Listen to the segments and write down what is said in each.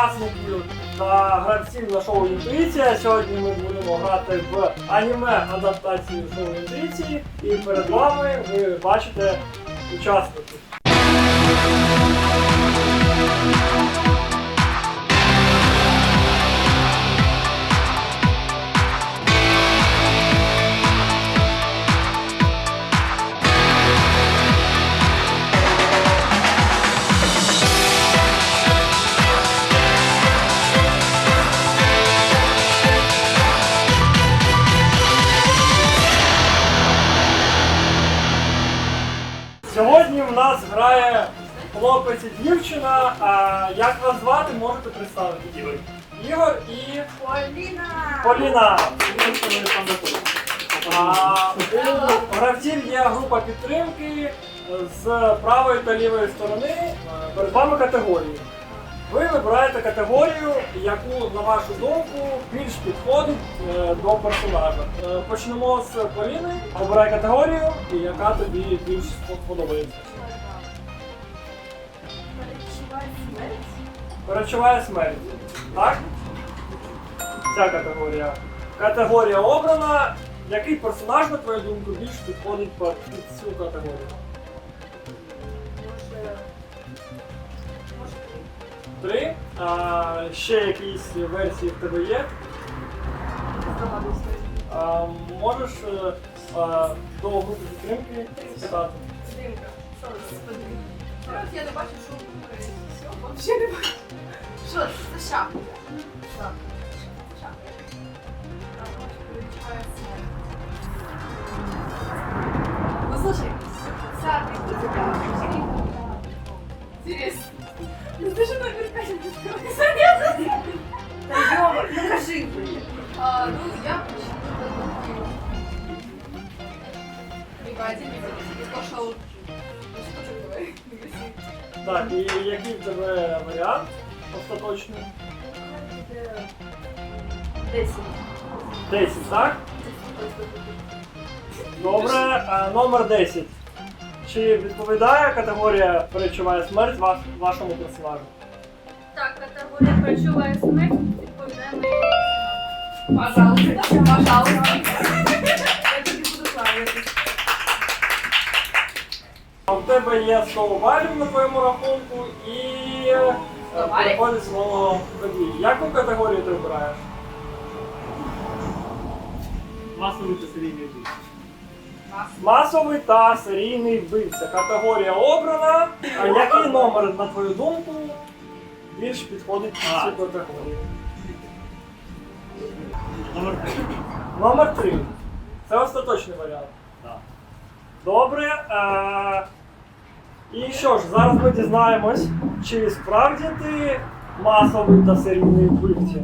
учасників та гравців на шоу Інтуїція. Сьогодні ми будемо грати в аніме адаптацію шоу Інтуїції. І перед вами ви бачите учасників. Хлопець і дівчина. А як вас звати, можете представити. Ігор. Ігор і Поліна! Поліна. А, у гравців є група підтримки з правої та лівої сторони. Перед вами категорії. Ви вибираєте категорію, яку, на вашу думку, більш підходить е, до персонажа. Е, Почнемо з Поліни. Обирай категорію, яка тобі більш сподобається. Перечуває смерть. Так? Ця категорія. Категорія обрана. Який персонаж, на твою думку, більш підходить під цю категорію? Може. Може ти? Три. А, ще якісь версії в тебе є? А, можеш е, а, до групи підтримки спитати? Димка. Що? Зараз я не бачу, що Все, взагалі не бачу. Що це? Це шапка. Шапка. Шапка. А, може, перечуває смерть. Ну, слушай, ця прикольна. Интересно. Ну, ты же наверняка не сказала. Да ёма, ну покажи мне. А, ну, я почему-то Либо один, либо слушал. Ну, что ты говоришь? Так, і який в тебе варіант остаточний? Десять. 10, так? Добре, а, номер 10. Чи відповідає категорія перечуває смерть ваш, вашому персонажу? Так, категорія перечуває смерть, відповідає моїй. Пожалуйста, пожалуйста. Я тобі буду славити. А в тебе є 100 балів на твоєму рахунку і е, 100 балів? переходить свого водія. Яку категорію ти обираєш? Масовий та серійний бій. Масовий та серійний вбивця. Категорія обрана. А який номер, на твою думку, більш підходить під А. цю категорію? Номер 3. Номер 3. Це остаточний варіант. Так. Добре. Е- і що ж, зараз ми дізнаємось, чи справді ти масовий та серійний вбивця.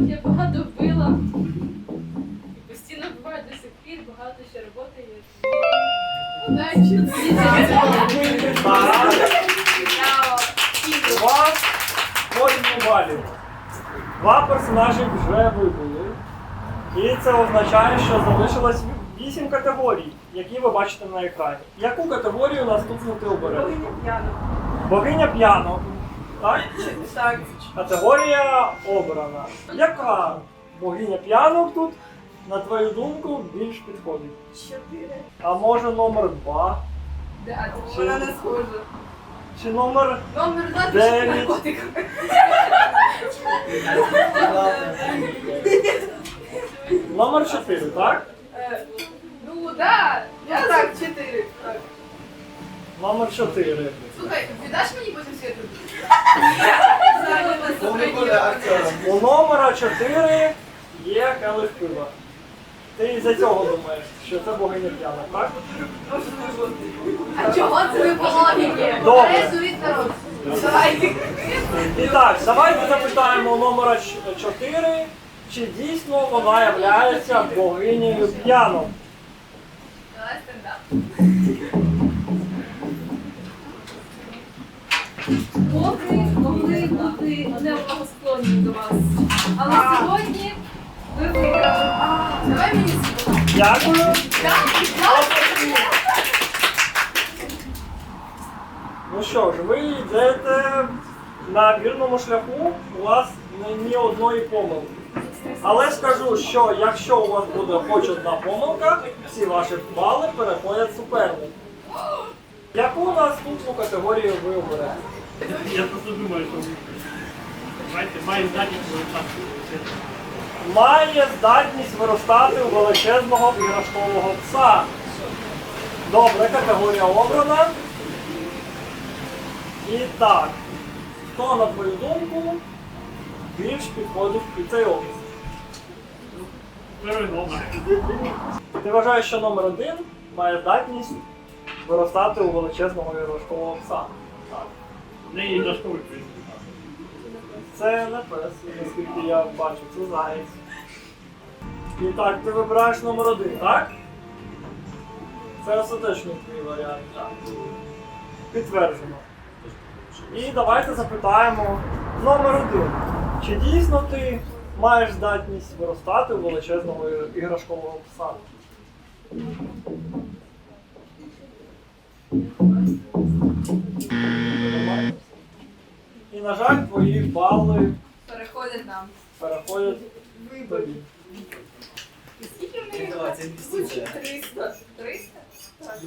Так, я багато вбила. І постійно вбиваю до сих пір, багато ще роботи є. Вас 8 балів. Два персонажі вже вибули. І це означає, що залишилось 8 категорій, які ви бачите на екрані. Яку категорію наступну ти обереш? Богиня п'яна. Так? Так. Категорія обрана. Яка богиня п'янок тут, на твою думку, більш підходить? Чотири. А може номер 2? Да, вона не схожа. Чи номер Номер два Дев'ять. наркотик. номер 4, так? Е, Ну да, я так, чотири. Так. Номер 4. Слухай, віддаш мені потім світу? У номера 4 є келих пива. Ти за цього думаєш, що це богиня п'яна, так? А чого це ви по логіки? Добре. І так, давайте запитаємо у номера 4, чи дійсно вона являється богинею п'янок. Давай стендап. Поки могли бути неблагосклонні до вас. Але сьогодні ви виграли. Давай мені світу. Дякую. Ну що ж, ви йдете на вірному шляху, у вас не- ні одної помилки. Але скажу, що якщо у вас буде хоч одна помилка, всі ваші бали переходять супернику. Яку наступну категорію ви оберете? Я просто думаю, що знаєте, має здатність виростати. Має здатність виростати у величезного іграшкового пса. Добре, категорія обрана. І так, хто, на твою думку, більш підходить під цей опис? Ти вважаєш, що номер один має здатність виростати у величезного іграшкового пса. Так. Не є іграшковий. Це не пес, наскільки я бачу, це заєць. І так, ти вибираєш номер один, так? Це остаточний твій варіант. Підтверджено. І давайте запитаємо номер один. Чи дійсно ти маєш здатність виростати у величезного іграшкового пса? І, на жаль, твої бали Переходить нам. переходять тобі. Скільки в неї? Це інвестиція. 300. 300? Так.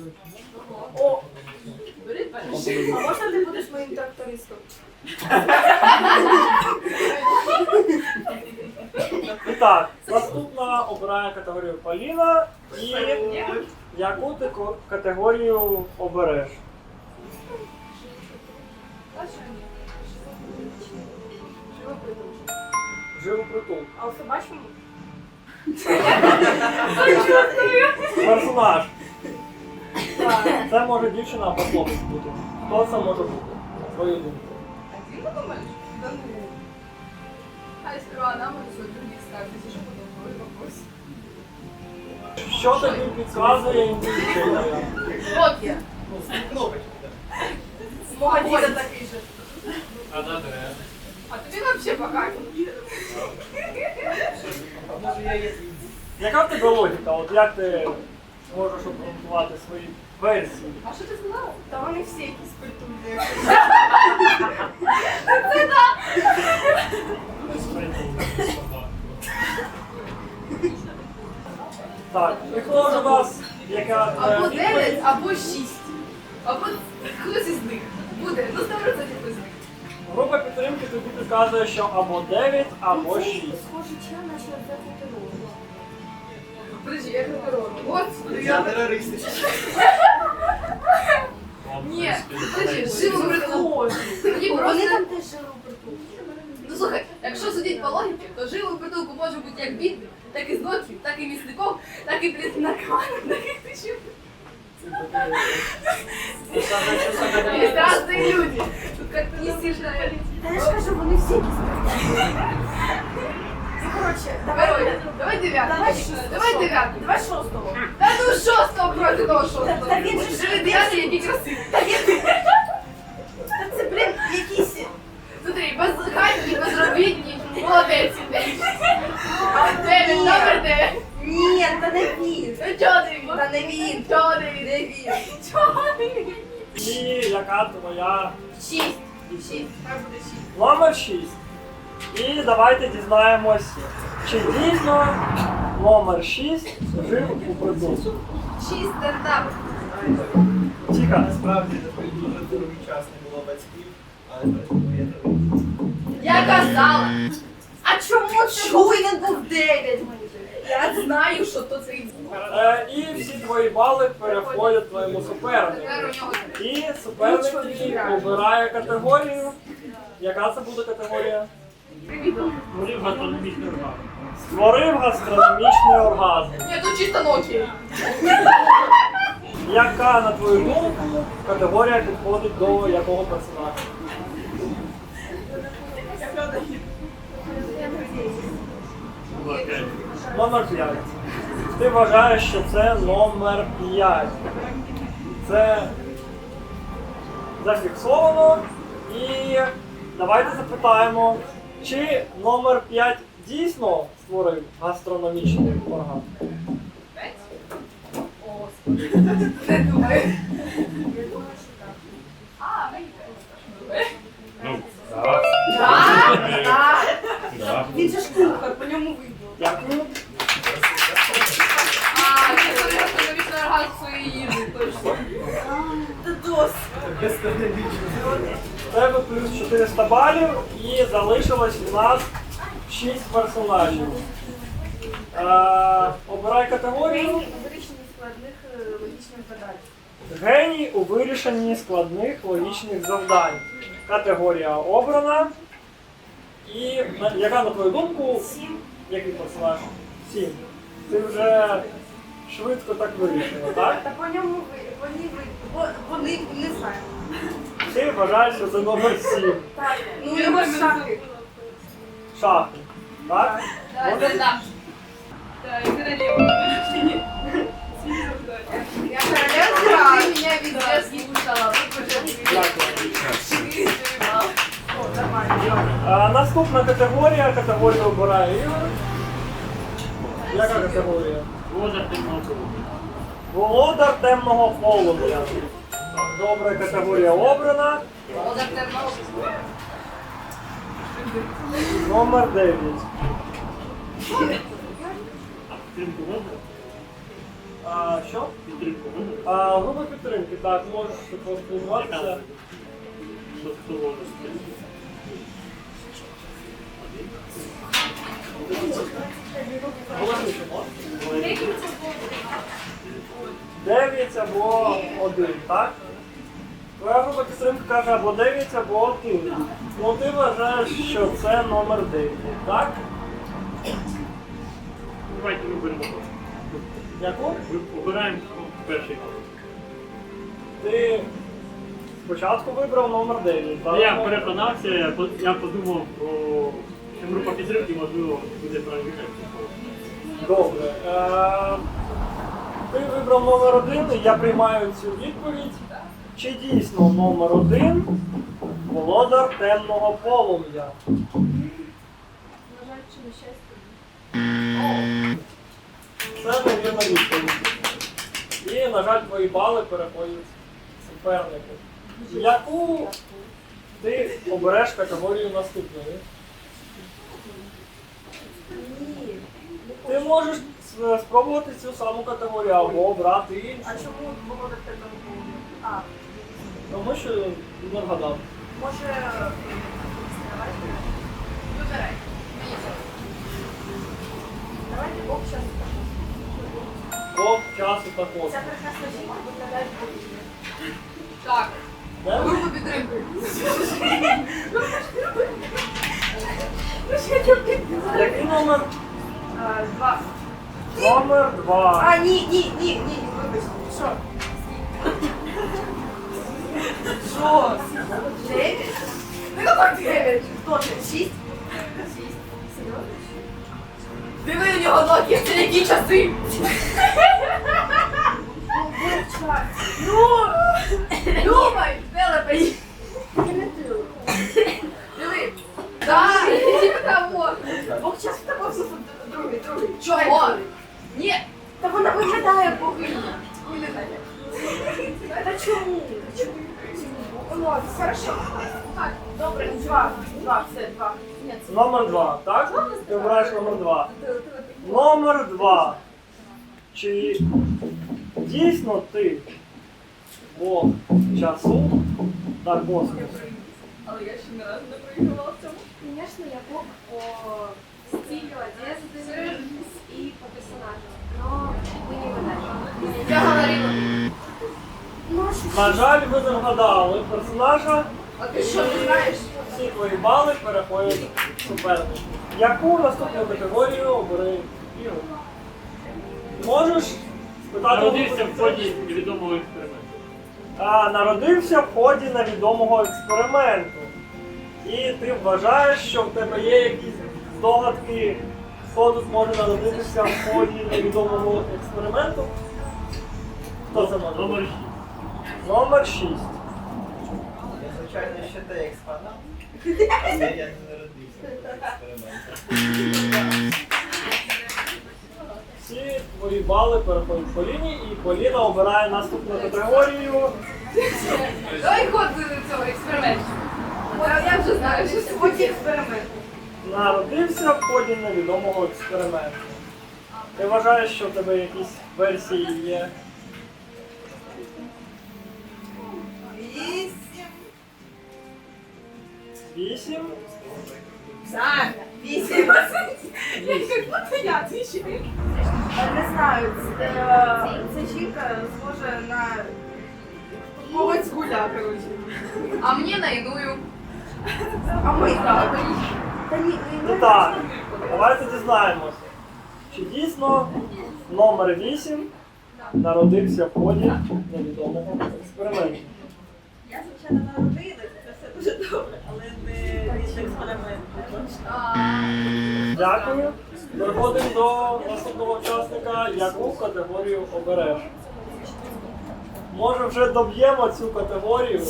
О! Бери перший. А можна ти будеш моїм трактористом? І так, наступна обирає категорію Поліна. І яку ти ко- категорію обереш? Живопритул. А у собачому? Персонаж. Це може дівчина або хлопець бути. Хто це може бути? На твою думку. Один ты думаешь? Да ну. А если она может что других ставить, если что подобное вопрос. Що тобі підказує інтуїція? Вот я. Кнопочка. Мого діда такий же. А да, добре. А тобі я є Яка в тебе логіка? От як ти можеш обґрунтувати свої версії? А що ти сказала? Та вони всі якісь притульні. Так, і хто ж у вас, яка Або відповідь? 9, або 6. Або хтось із них. Буде, ну 100% хтось з них. Група підтримки тобі підказує, що або 9, або 6. Схоже, чим наче взяти дорогу. Подожди, я говорю. Господи, Я я... терорист. Ні, подожди, живо притул. Мені Вони просто... там теж жили у притулку. Ну слухай, якщо судити по логіці, то живий притулку може бути як бідний, так і зночів, так і місником, так і блін, наркоманом, так і тисячу. Разные люди. Та я ж кажу, вони всі якісь. Ну, коротше, давай, Давай, девятку. давай шостого. Давай девятку. Давай шостого. Та ну шостого проти того шостого. Та він же ж- дев'ятий, який красивий. Та це, блін, якісь... Смотри, безхатні, безробітні, молодець. Дев'ять, номер дев'ять. Ні, та не він. Ну чого не він? Та не він. Чого не він? Не він. Чого не він? І яка твоя Шість. Хай номер 6. І давайте дізнаємось, чи дійсно номер 6 жив у притулку. Шість стартап. Тіка, Насправді дуже довгий час не було батьків, але я. Я казала. А чому це повинен був дев'ять? Я знаю, що то цей Е, і всі твої бали переходять твоєму супернику. І суперник обирає категорію. Яка це буде категорія? Вони гастрономічний орган. Створив гастрономічний оргазм. Ні, тут чисто Nokia. Яка, на твою думку, категорія підходить до якого персонажа? Окей. Номер 5. Ти вважаєш, що це номер 5. Це зафіксовано. І давайте запитаємо, чи номер 5 дійсно створив гастрономічний орган? Не думаю. Ну, Так, так. Він же ж кухар, по ньому видно. Дякую. Своєї їжі, точно. Та досить. Плюс 400 балів і залишилось у нас 6 персонажів. Е, обирай категорію. Вирішення складних е, логічних задач. Геній у вирішенні складних логічних завдань. Категорія обрана. І на- яка, на твою думку, Сім. який персонаж? Сім. Ти вже швидко так вирішила, так? Та по ньому ви, вони ви, бо вони не знаю. Ти вважаєш, що це номер 7. Так, ну Я його шахи. Шахи. Так? Так, Може? це так. Так, королева. Я королева, ты меня везде слушала. Вы уже Дякую. О, нормально. А, наступна категорія, категорію обирає Ігор. Яка категорія? Володар темного кругу. Володар темного полум'я. Добре, категорія обрана. Володар темного Номер 9. Підтримку можна? А, що? Підтримку? А, група підтримки, так, можеш поспілкуватися. Що хто. 9 або 1, так? Твоя група підтримки каже або 9, або 1. Ну ти вважаєш, що це номер 9, так? Давайте виберемо. Яку? Обираємо перший. Ти спочатку вибрав номер 9, так? Я переконався, я я подумав про що група підтримки, можливо, буде правильніше. Добре. Е, ти вибрав номер 1, і я приймаю цю відповідь. Чи дійсно номер 1 володар темного полум'я? Це невірна відповідь. І, на жаль, твої бали переходять супернику. Яку ти обереш категорію наступної? Ні. Ти можеш спробувати цю саму категорію або обрати іншу. А чому було до тебе було? А, Тому що не вгадав. може, давайте, Вибирай. давайте Бог час. Бог часу та. Ця прекрасна жінка виглядає повільно. Так, Не? групу підтримки. Який номер? Два. Номер два. А, ні, ні, ні, ні, вибач. Що? Що? Дев'ять? Ну як дев'ять? Хто це? Шість? Серйозно? Диви у нього ноги, це які часи. Ну, Думай, телепень. Диви. Так, типа того. Бог час в тебе все другий, другий. Чого? Ні. Та вона виглядає богиня. Виглядає. Та чому? Чому? Ну, ладно, хорошо. Так, добре, два. Два, все, два. Ні, це Номер два, так? Ти обираєш номер два. Номер два. Чи дійсно ти Бог часу та космосу? Але я ще не раз не проігрувала в цьому. Конечно, я Бог по стилю одежды Я говорила. На жаль, ви не вгадали персонажа. А ти що, не знаєш? Всі твої бали переходять супернику. Яку наступну категорію обери Ігор? Можеш спитати Народився в ході невідомого експерименту. а, народився в ході невідомого експерименту. І ти вважаєш, що в тебе є якісь здогадки, хто тут може народитися в ході невідомого експерименту? Хто це може? Номер 6. Номер 6. Я, звичайно, ще та експонат. Але я не народився в. Всі твої бали переходять по лінії, і Поліна обирає наступну категорію. Давай ход до цього експерименту. Я вже знаю, що це Ході експеримент. Народився в ході невідомого експерименту. Ти вважаєш, що в тебе якісь версії є? Вісім? Так, вісім. Як будто я твічі. Не знаю, це, е, ця жінка схожа на Когось гуля, коротше. А мені на іную. А ми так. Та ні, І так, давайте дізнаємося, чи дійсно номер 8 народився в ході невідомого експерименту. Я, звичайно, народилася, це все дуже добре, але не від експерименту. Дякую. Переходимо до наступного учасника. Яку категорію обереш? Може вже доб'ємо цю категорію?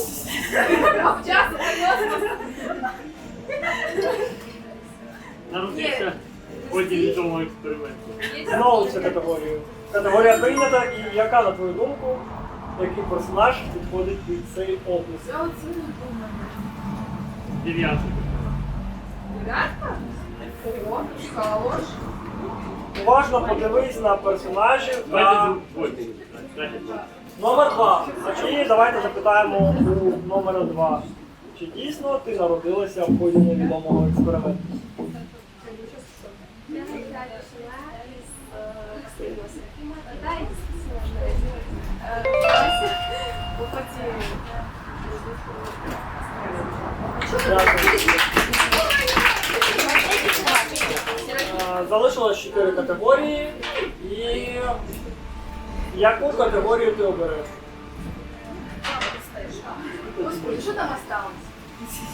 Народився ході відомого експерименту. Знову цю категорію. Категорія прийнята, і яка, на твою думку, який персонаж підходить під цей опис? Я оце не думаю. Дев'ятий. Дев'ятка? О, хорош. Уважно подивись на персонажів та номер 2. А чи давайте запитаємо у номера 2. Чи дійсно ти народилася в ході невідомого експерименту? Дякую. Залишилось 4 категорії. І яку категорію ти обереш? Господи, що там осталось?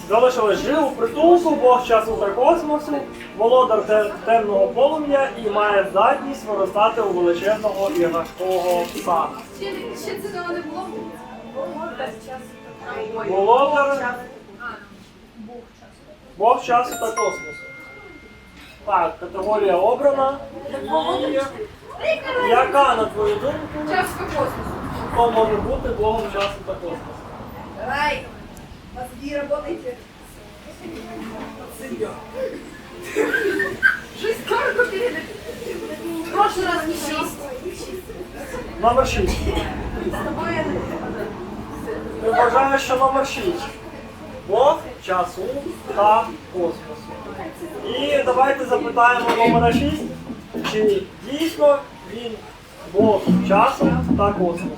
Залишилось жив у притулку, бог часу та космосу, володар те- темного полум'я і має здатність виростати у величезного і важкого пса. Ще, ще цього не було? Володар, бог часу та космосу. Так, категорія обрана. Яка, на твою думку, Частка космосу. хто може бути богом часу та космосу? Давай, мозги работайте. Карку передать. В прошлый раз не шесть. Номер 6. З тобою я не Ти вважаєш, що номер 6. Бог часу та космосу. І давайте запитаємо номера 6, чи дійсно він Бог часу та космосу.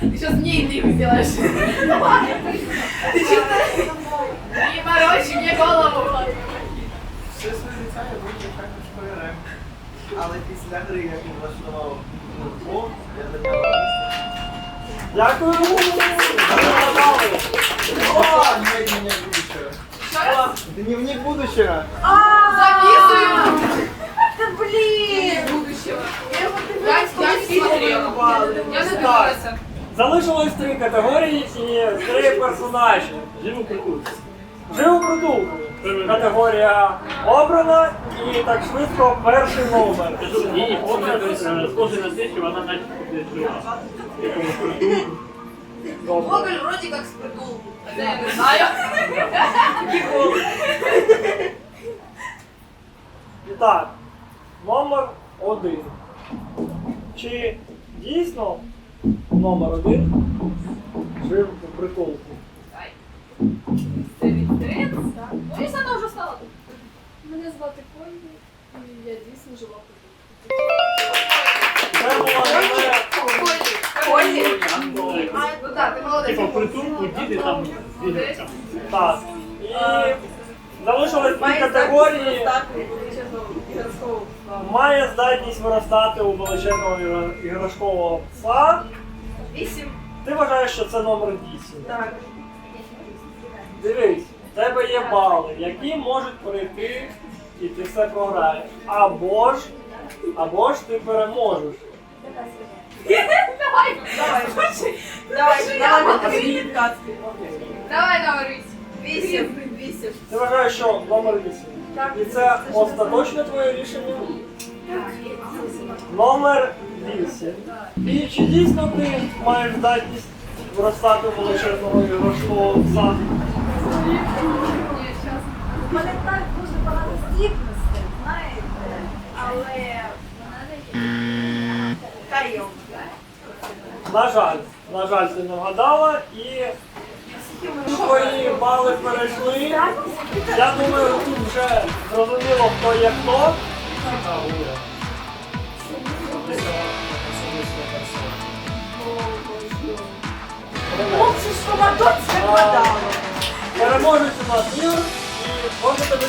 Ты сейчас мне интригу сделаешь. Ты что-то... Не морочи мне голову. Все свої деталі ми також перевіримо. Але після гри, як він влаштував футбол, я до нього Дякую! Ви нагадали. Дневник будущего. Раз. Дневник будущего. Записываю. Будущего. Я смотрела. Я надувалась. Залишилось три категорії і три персонажі. Жив у притулку. Жив притулку. Категорія обрана і так швидко перший номер. Погляд е, схожий на те, що вона наче. Гоголь вроде как с притулку. Хотя не знаю. І так, номер один. Чи дійсно номер один жив у притулку? Ну, если она уже стала. Мене звати Колі, і я дійсно жила в притулку. Це була Колі. Ну. Типа притулку діти там бігаються. Так. І дві категорії. Має здатність виростати у величезного іграшкового пса. Вісім. Ти вважаєш, що це номер 8. Так. Дивись, в тебе є бали, які можуть пройти і ти все програєш. Або ж, або ж ти переможеш. Давай. Давай. Давай, давай, тобі підказки. Давай, номер вісім. Вісім. Вісім. Ти вважаєш, що номер 8. Так. І це остаточне твоє рішення? Номер 8. І чи дійсно ти маєш здатність виростати величезного іграшкового сад. Ні, чесно. У мене так дуже багато здібностей, знаєте, але та йому. На жаль, на жаль, ти не вгадала і твої бали перейшли. Я думаю, тут вже зрозуміло, хто є хто. Що на доці вгадали. Переможець у нас Юр, і можете тобі